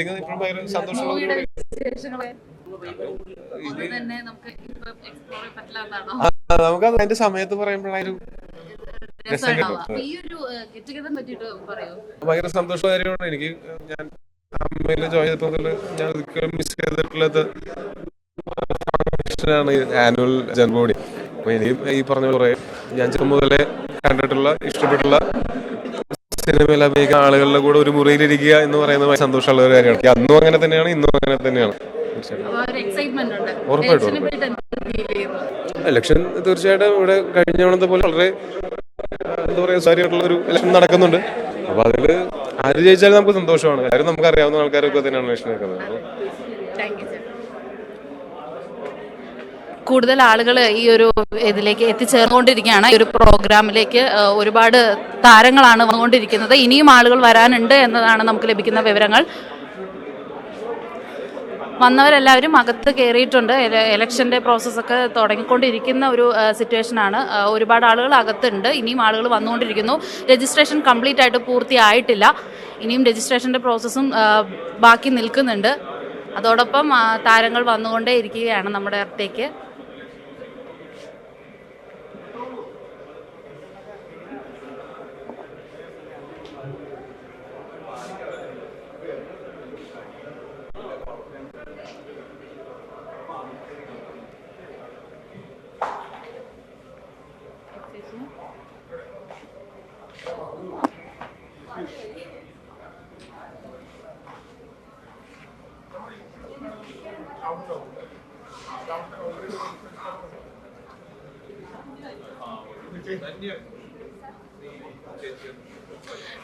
Setting ഇപ്പോഴും ഭയങ്കര സന്തോഷമുള്ള നമുക്കത് അതിന്റെ സമയത്ത് പറയുമ്പോഴായാലും ഭയങ്കര സന്തോഷ കാര്യമാണ്. എനിക്ക് ഞാൻ അമ്മയിൽ ജോയിൻ ചെയ്തപ്പോൾ ഞാൻ ഒരിക്കലും മിസ് ചെയ്തിട്ടുള്ളത് ഫംഗ്ഷനാണ് ആനുവൽ ജന്മോണി അപ്പൊ എനിക്ക് ഈ പറഞ്ഞ കുറെ ഞാൻ ചെറുപ്പം മുതലേ കണ്ടിട്ടുള്ള ഇഷ്ടപ്പെട്ടുള്ള സിനിമയിൽ അഭിനയിക്കുന്ന ആളുകളുടെ കൂടെ ഒരു മുറിയിലിരിക്കുക എന്ന് പറയുന്നത് സന്തോഷമുള്ള ഒരു കാര്യമാണ്. അന്നും അങ്ങനെ തന്നെയാണ് ഇന്നും അങ്ങനെ തന്നെയാണ്. ഉറപ്പായിട്ടും, ഇലക്ഷൻ തീർച്ചയായിട്ടും ഇവിടെ കഴിഞ്ഞ തവണത്തെ പോലെ വളരെ എന്താ പറയുക സാരിയായിട്ടുള്ള ഒരു ഇലക്ഷൻ നടക്കുന്നുണ്ട്. അപ്പൊ അതിൽ ആര് ജയിച്ചാലും നമുക്ക് സന്തോഷമാണ്. കാര്യം നമുക്ക് അറിയാവുന്ന ആൾക്കാരൊക്കെ തന്നെയാണ് ഇലക്ഷൻ നടക്കുന്നത് കൂടുതൽ ആളുകൾ ഈ ഒരു ഇതിലേക്ക് എത്തിച്ചേർന്നുകൊണ്ടിരിക്കുകയാണ്. ഈ ഒരു പ്രോഗ്രാമിലേക്ക് ഒരുപാട് താരങ്ങളാണ് വന്നുകൊണ്ടിരിക്കുന്നത്. ഇനിയും ആളുകൾ വരാനുണ്ട് എന്നതാണ് നമുക്ക് ലഭിക്കുന്ന വിവരങ്ങൾ. വന്നവരെല്ലാവരും അകത്ത് കയറിയിട്ടുണ്ട് എലക്ഷന്റെ പ്രോസസ്സൊക്കെ തുടങ്ങിക്കൊണ്ടിരിക്കുന്ന ഒരു സിറ്റുവേഷനാണ്. ഒരുപാട് ആളുകൾ അകത്തുണ്ട്. ഇനിയും ആളുകൾ വന്നുകൊണ്ടിരിക്കുന്നു. രജിസ്ട്രേഷൻ കംപ്ലീറ്റ് ആയിട്ട് പൂർത്തിയായിട്ടില്ല. ഇനിയും രജിസ്ട്രേഷന്റെ പ്രോസസ്സും ബാക്കി നിൽക്കുന്നുണ്ട്. അതോടൊപ്പം താരങ്ങൾ വന്നുകൊണ്ടേ ഇരിക്കുകയാണ് നമ്മുടെ അടുത്തേക്ക്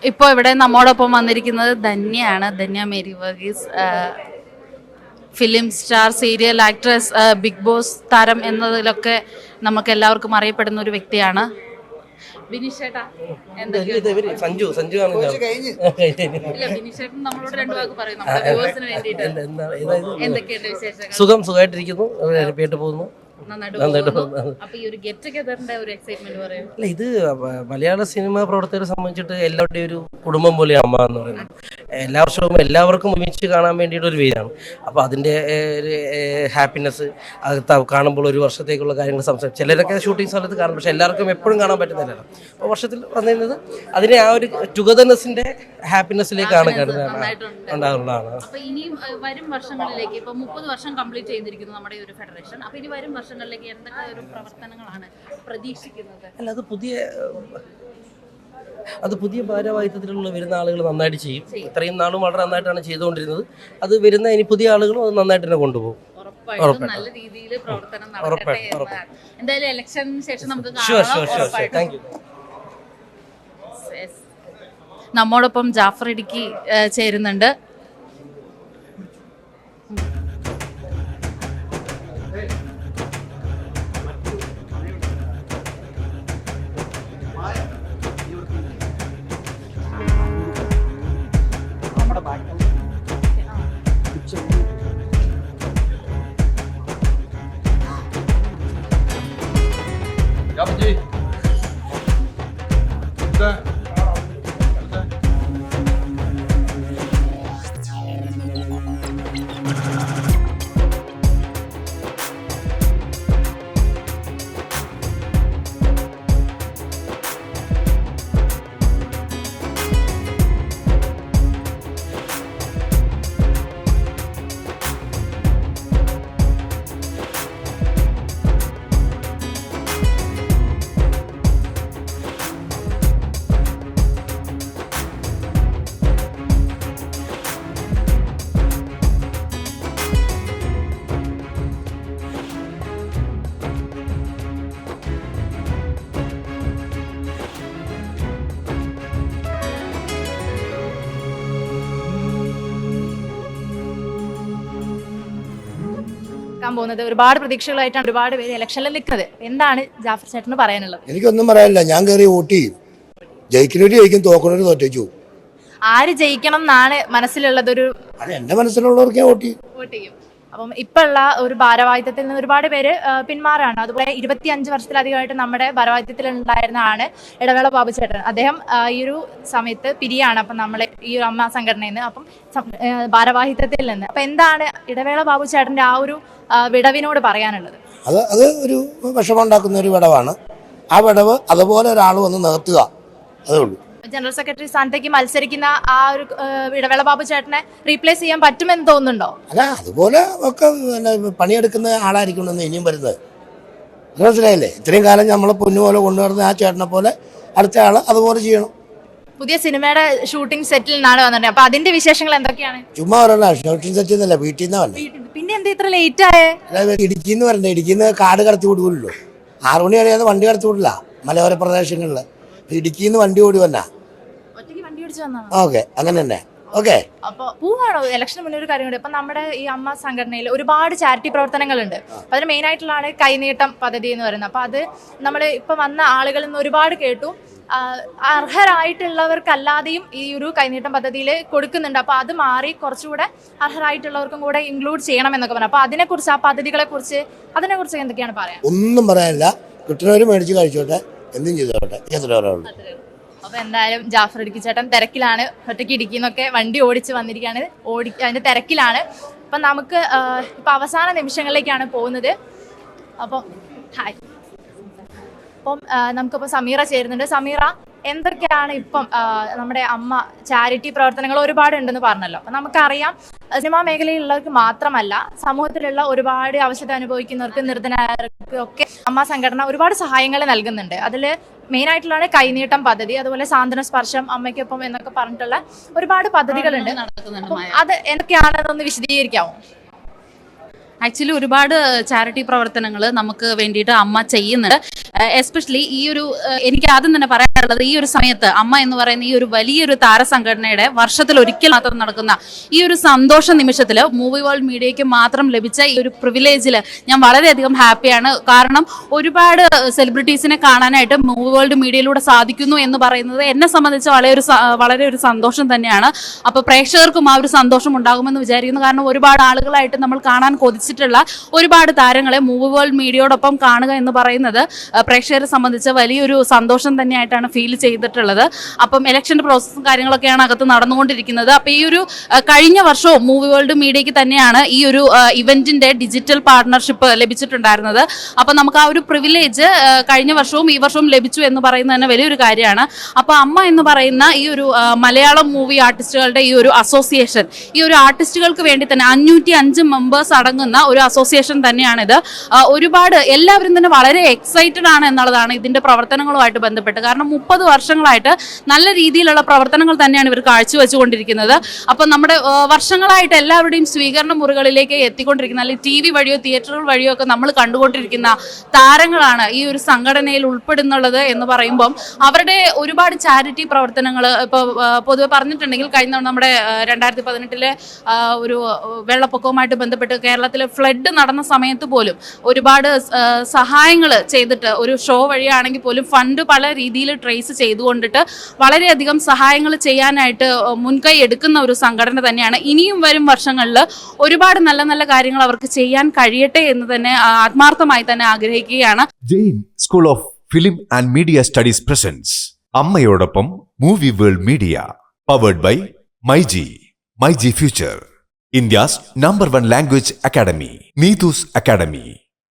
ഇപ്പോൾ ഇവിടെ നമ്മോടൊപ്പം വന്നിരിക്കുന്നത് ധന്യയാണ്. Dhanya Mary Varghese film star serial actress Big Boss താരം എന്നതിലൊക്കെ നമുക്ക് എല്ലാവർക്കും അറിയപ്പെടുന്ന ഒരു വ്യക്തിയാണ്. ബിനിഷേട്ടാ സഞ്ജു സഞ്ജു സുഖം സുഖമായിട്ടിരിക്കുന്നു. പോകുന്നു. ഒരു ഒരു അല്ല ഇത് മലയാള സിനിമ പ്രവർത്തകരെ സംബന്ധിച്ചിട്ട് എല്ലാവരുടെയും ഒരു കുടുംബം പോലെ അമ്മ എന്ന് പറയുന്നത്. എല്ലാ വർഷവും എല്ലാവർക്കും ഒരുമിച്ച് കാണാൻ വേണ്ടിയിട്ട് ഒരു വേദിയാണ്. അപ്പോൾ അതിന്റെ ഹാപ്പിനെസ് അത് കാണുമ്പോൾ ഒരു വർഷത്തേക്കുള്ള കാര്യങ്ങൾ സംസാരിക്കും ചിലരൊക്കെ ഷൂട്ടിംഗ് സ്ഥലത്ത് കാണും പക്ഷെ എല്ലാവർക്കും എപ്പോഴും കാണാൻ പറ്റുന്നില്ലല്ലോ. അപ്പോൾ വർഷത്തിൽ വന്നിരുന്നത് അതിനെ ആ ഒരു ടുഗദർനെസ്സിന്റെ ഹാപ്പിനെസ്സിലേക്കാണ് ഉണ്ടാകുന്നതാണ് അപ്പൊ വരും വർഷങ്ങളിലേക്ക് ഇപ്പൊ മുപ്പത് വർഷം കംപ്ലീറ്റ് ചെയ്തിരിക്കുന്നു നമ്മുടെ ഒരു ഫെഡറേഷൻ അപ്പൊ ഇനി വരും വർഷങ്ങളിലേക്ക് എന്തൊക്കെ ഒരു പ്രവർത്തനങ്ങളാണ് പ്രതീക്ഷിക്കുന്നത്? അല്ല അത് പുതിയ അത് പുതിയ ഭാരവാഹിത്വത്തിലുള്ള വരുന്ന ആളുകൾ നന്നായിട്ട് ചെയ്യും. ഇത്രയും നാളും വളരെ നന്നായിട്ടാണ് ചെയ്തുകൊണ്ടിരുന്നത്. അത് വരുന്ന ഇനി പുതിയ ആളുകളും അത് നന്നായിട്ട് തന്നെ കൊണ്ടുപോകും. ഉറപ്പായിട്ടും നല്ല രീതിയിൽ പ്രവർത്തനം നടക്കട്ടെ എന്തായാലും ഇലക്ഷൻ ശേഷം നമുക്ക് കാണാം. നമ്മോടൊപ്പം ജാഫർ ഇടുക്കി ചേരുന്നുണ്ട്. ക്കാൻ പോകുന്നത്. ഒരുപാട് പ്രതീക്ഷകളായിട്ടാണ് ഒരുപാട് പേര് ഇലക്ഷനിൽ നിൽക്കുന്നത്. എന്താണ് ജാഫർ ചേട്ടന് പറയാനുള്ളത്? എനിക്കൊന്നും പറയാനില്ല. ഞാൻ കയറി വോട്ട് ചെയ്യും. ജയിക്കുന്നവര് ജയിക്കും തോക്കുന്നവര് തോറ്റേച്ചു ആര് ജയിക്കണം എന്നാണ് മനസ്സിലുള്ളത് ഒരു അത് എന്റെ മനസ്സിലുള്ളവർക്ക് ഞാൻ വോട്ട് ചെയ്യും. വോട്ട് ചെയ്യും. അപ്പം ഇപ്പോഴുള്ള ഒരു ഭാരവാഹിത്വത്തിൽ നിന്ന് ഒരുപാട് പേര് പിന്മാറാണ്. അതുപോലെ ഇരുപത്തിയഞ്ച് വർഷത്തിലധികമായിട്ട് നമ്മുടെ ഭാരവാഹിത്വത്തിൽ ഉണ്ടായിരുന്ന ആണ് ഇടവേള ബാബു ചേട്ടൻ. അദ്ദേഹം ഈ ഒരു സമയത്ത് പിരിയാണ്. അപ്പം നമ്മളെ ഈ ഒരു അമ്മ സംഘടനയിൽ നിന്ന് അപ്പം ഭാരവാഹിത്വത്തിൽ നിന്ന്. അപ്പം എന്താണ് ഇടവേള ബാബു ചേട്ടന്റെ ആ ഒരു വിടവിനോട് പറയാനുള്ളത്. അത് അത് ഒരു വിഷമുണ്ടാക്കുന്ന ഒരു വിടവാണ്. ആ വിടവ് അതുപോലെ ഒരാൾ വന്ന് നിർത്തുക അതേ ഉള്ളൂ. ജനറൽ സെക്രട്ടറി സ്ഥാനത്തേക്ക് മത്സരിക്കുന്ന ആ ഒരു ഇടവേള ബാബു ചേട്ടനെ റീപ്ലേസ് ചെയ്യാൻ പറ്റുമെന്ന് തോന്നുന്നുണ്ടോ? അല്ല അതുപോലെ ഒക്കെ പണിയെടുക്കുന്ന ആളായിരിക്കണം ഇനിയും വരുന്നത്. മനസ്സിലായില്ലേ? ഇത്രയും കാലം നമ്മൾ പൊന്നുപോലെ കൊണ്ടുവരുന്ന ആ ചേട്ടനെ പോലെ അടുത്ത ആൾ അതുപോലെ ചെയ്യണം. പുതിയ സിനിമയുടെ ഷൂട്ടിംഗ് സെറ്റിൽ നിന്നാണ് വന്നിട്ടുണ്ട് അപ്പൊ അതിന്റെ വിശേഷങ്ങൾ എന്തൊക്കെയാണ്? ചുമ്മാ ഷൂട്ടിംഗ് സെറ്റിൽ നിന്നല്ല വീട്ടിൽ നിന്ന് വന്നെ. പിന്നെ എന്താ ഇത്ര ലേറ്റ് ആയേ? ഇടുക്കി ഇടുക്കിന്ന് പറഞ്ഞ ഇടുക്കിന്ന് കാട് കടത്തി വിടുകയുള്ളൂ. ആറു മണി കഴിയാതെ വണ്ടി കടത്തി വിടില്ല. മലയോര പ്രദേശങ്ങളിൽ ഇടുക്കിന്ന് വണ്ടി ഓടി വന്നാ. ഓക്കെ. അങ്ങനെ തന്നെ. ഓക്കെ. അപ്പൊ പൂവാണോ? ഇലക്ഷൻ മുന്നേ ഒരു കാര്യം കൂടി. ഇപ്പൊ നമ്മുടെ ഈ അമ്മ സംഘടനയിൽ ഒരുപാട് ചാരിറ്റി പ്രവർത്തനങ്ങളുണ്ട്. അപ്പൊ അതിന് മെയിൻ ആയിട്ടുള്ളതാണ് കൈനീട്ടം പദ്ധതി എന്ന് പറയുന്നത്. അപ്പൊ അത് നമ്മൾ ഇപ്പൊ വന്ന ആളുകളിൽ നിന്ന് ഒരുപാട് കേട്ടു. അർഹരായിട്ടുള്ളവർക്കല്ലാതെയും ഈ ഒരു കൈനീട്ടം പദ്ധതിയിൽ കൊടുക്കുന്നുണ്ട്. അപ്പൊ അത് മാറി കുറച്ചുകൂടെ അർഹരായിട്ടുള്ളവർക്കും കൂടെ ഇൻക്ലൂഡ് ചെയ്യണം എന്നൊക്കെ പറഞ്ഞു. അപ്പൊ അതിനെക്കുറിച്ച് ആ പദ്ധതികളെ കുറിച്ച് അതിനെ കുറിച്ച് എന്തൊക്കെയാണ് പറയാൻ ഒന്നും പറയാനില്ല. കിട്ടുന്നവർ മേടിച്ച് കഴിച്ചോട്ടെ. എന്തും ചെയ്തോട്ടെ. എത്ര അപ്പൊ എന്തായാലും ജാഫർ ഇടുക്കി ചേട്ടൻ തിരക്കിലാണ് ഒറ്റയ്ക്ക് ഇടുക്കിന്നൊക്കെ വണ്ടി ഓടിച്ച് വന്നിരിക്കുകയാണ്. ഓടി അതിന്റെ തിരക്കിലാണ്. അപ്പം നമുക്ക് ഇപ്പൊ അവസാന നിമിഷങ്ങളിലേക്കാണ് പോകുന്നത്. അപ്പം ഹായ്. അപ്പം നമുക്കിപ്പോ സമീറ ചേരുന്നുണ്ട്. സമീറ എന്തൊക്കെയാണ് ഇപ്പം നമ്മുടെ അമ്മ ചാരിറ്റി പ്രവർത്തനങ്ങൾ ഒരുപാട് ഉണ്ടെന്ന് പറഞ്ഞല്ലോ. അപ്പം നമുക്കറിയാം സിനിമാ മേഖലയിലുള്ളവർക്ക് മാത്രമല്ല സമൂഹത്തിലുള്ള ഒരുപാട് അവശത അനുഭവിക്കുന്നവർക്ക് നിർധനർക്ക് ഒക്കെ അമ്മ സംഘടന ഒരുപാട് സഹായങ്ങൾ നൽകുന്നുണ്ട്. അതിൽ മെയിൻ ആയിട്ടുള്ളതാണ് കൈനീട്ടം പദ്ധതി അതുപോലെ സാന്ത്വന സ്പർശം അമ്മയ്ക്കൊപ്പം എന്നൊക്കെ പറഞ്ഞിട്ടുള്ള ഒരുപാട് പദ്ധതികളുണ്ട്. അത് എന്തൊക്കെയാണെന്നൊന്ന് വിശദീകരിക്കാമോ ആക്ച്വലി ഒരുപാട് ചാരിറ്റി പ്രവർത്തനങ്ങൾ നമുക്ക് വേണ്ടിയിട്ട് അമ്മ ചെയ്യുന്നുണ്ട്. എസ്പെഷ്യലി ഈ ഒരു എനിക്ക് ആദ്യം തന്നെ പറയാനുള്ളത് ഈ ഒരു സമയത്ത് അമ്മ എന്ന് പറയുന്ന ഈ ഒരു വലിയൊരു താരസംഘടനയുടെ വർഷത്തിൽ ഒരിക്കൽ മാത്രം നടക്കുന്ന ഈ ഒരു സന്തോഷ നിമിഷത്തിൽ മൂവി വേൾഡ് മീഡിയയ്ക്ക് മാത്രം ലഭിച്ച ഈ ഒരു പ്രിവിലേജിൽ ഞാൻ വളരെയധികം ഹാപ്പിയാണ്. കാരണം ഒരുപാട് സെലിബ്രിറ്റീസിനെ കാണാനായിട്ട് മൂവി വേൾഡ് മീഡിയയിലൂടെ സാധിക്കുന്നു എന്ന് പറയുന്നത് എന്നെ സംബന്ധിച്ച് വളരെ ഒരു വളരെ ഒരു സന്തോഷം തന്നെയാണ്. അപ്പോൾ പ്രേക്ഷകർക്കും ആ ഒരു സന്തോഷം ഉണ്ടാകുമെന്ന് വിചാരിക്കുന്നു. കാരണം ഒരുപാട് ആളുകളായിട്ട് നമ്മൾ കാണാൻ കൊതിച്ചിട്ടുള്ള ഒരുപാട് താരങ്ങളെ മൂവി വേൾഡ് മീഡിയയോടൊപ്പം കാണുക എന്ന് പറയുന്നത് പ്രേക്ഷകരെ സംബന്ധിച്ച് വലിയൊരു സന്തോഷം തന്നെയായിട്ടാണ് ഫീൽ ചെയ്തിട്ടുള്ളത്. അപ്പം ഇലക്ഷന്റെ പ്രോസസ്സും കാര്യങ്ങളൊക്കെയാണ് അകത്ത് നടന്നുകൊണ്ടിരിക്കുന്നത്. അപ്പം ഈ ഒരു കഴിഞ്ഞ വർഷവും മൂവി വേൾഡ് മീഡിയയ്ക്ക് തന്നെയാണ് ഈ ഒരു ഇവന്റിന്റെ ഡിജിറ്റൽ പാർട്ണർഷിപ്പ് ലഭിച്ചിട്ടുണ്ടായിരുന്നത്. അപ്പം നമുക്ക് ആ ഒരു പ്രിവിലേജ് കഴിഞ്ഞ വർഷവും ഈ വർഷവും ലഭിച്ചു എന്ന് പറയുന്നത് തന്നെ വലിയൊരു കാര്യമാണ്. അപ്പോൾ അമ്മ എന്ന് പറയുന്ന ഈ ഒരു മലയാളം മൂവി ആർട്ടിസ്റ്റുകളുടെ ഈ ഒരു അസോസിയേഷൻ ഈ ഒരു ആർട്ടിസ്റ്റുകൾക്ക് വേണ്ടി തന്നെ അഞ്ഞൂറ്റി അഞ്ച് മെമ്പേഴ്സ് അടങ്ങുന്ന ഒരു അസോസിയേഷൻ തന്നെയാണിത്. ഒരുപാട് എല്ലാവരും തന്നെ വളരെ എക്സൈറ്റഡ് ആണ് എന്നുള്ളതാണ് ഇതിന്റെ പ്രവർത്തനങ്ങളുമായിട്ട് ബന്ധപ്പെട്ട്. കാരണം മുപ്പത് വർഷങ്ങളായിട്ട് നല്ല രീതിയിലുള്ള പ്രവർത്തനങ്ങൾ തന്നെയാണ് ഇവർ കാഴ്ചവെച്ചുകൊണ്ടിരിക്കുന്നത്. അപ്പം നമ്മുടെ വർഷങ്ങളായിട്ട് എല്ലാവരുടെയും സ്വീകരണ മുറികളിലേക്ക് എത്തിക്കൊണ്ടിരിക്കുന്ന അല്ലെങ്കിൽ ടി വി വഴിയോ തിയേറ്ററുകൾ വഴിയോ ഒക്കെ നമ്മൾ കണ്ടുകൊണ്ടിരിക്കുന്ന താരങ്ങളാണ് ഈ ഒരു സംഘടനയിൽ ഉൾപ്പെടുന്നുള്ളത് എന്ന് പറയുമ്പം അവരുടെ ഒരുപാട് ചാരിറ്റി പ്രവർത്തനങ്ങൾ ഇപ്പോൾ പൊതുവെ പറഞ്ഞിട്ടുണ്ടെങ്കിൽ കഴിഞ്ഞ നമ്മുടെ രണ്ടായിരത്തി പതിനെട്ടിലെ ഒരു വെള്ളപ്പൊക്കവുമായിട്ട് ബന്ധപ്പെട്ട് കേരളത്തിലെ ഫ്ലഡ് നടന്ന സമയത്ത് പോലും ഒരുപാട് സഹായങ്ങൾ ചെയ്തിട്ട് ഒരു ഷോ വഴിയാണെങ്കിൽ പോലും ഫണ്ട് പല രീതിയിൽ ട്രേസ് ചെയ്തുകൊണ്ടിട്ട് വളരെയധികം സഹായങ്ങൾ ചെയ്യാനായിട്ട് മുൻകൈ എടുക്കുന്ന ഒരു സംഘടന തന്നെയാണ്. ഇനിയും വരും വർഷങ്ങളിൽ ഒരുപാട് നല്ല നല്ല കാര്യങ്ങൾ അവർക്ക് ചെയ്യാൻ കഴിയട്ടെ എന്ന് തന്നെ ആത്മാർത്ഥമായി തന്നെ ആഗ്രഹിക്കുകയാണ്. Jain school of film and media studies presents. അമ്മയോടൊപ്പം movie world media powered by myG myG future India's number one language academy Neethu's academy.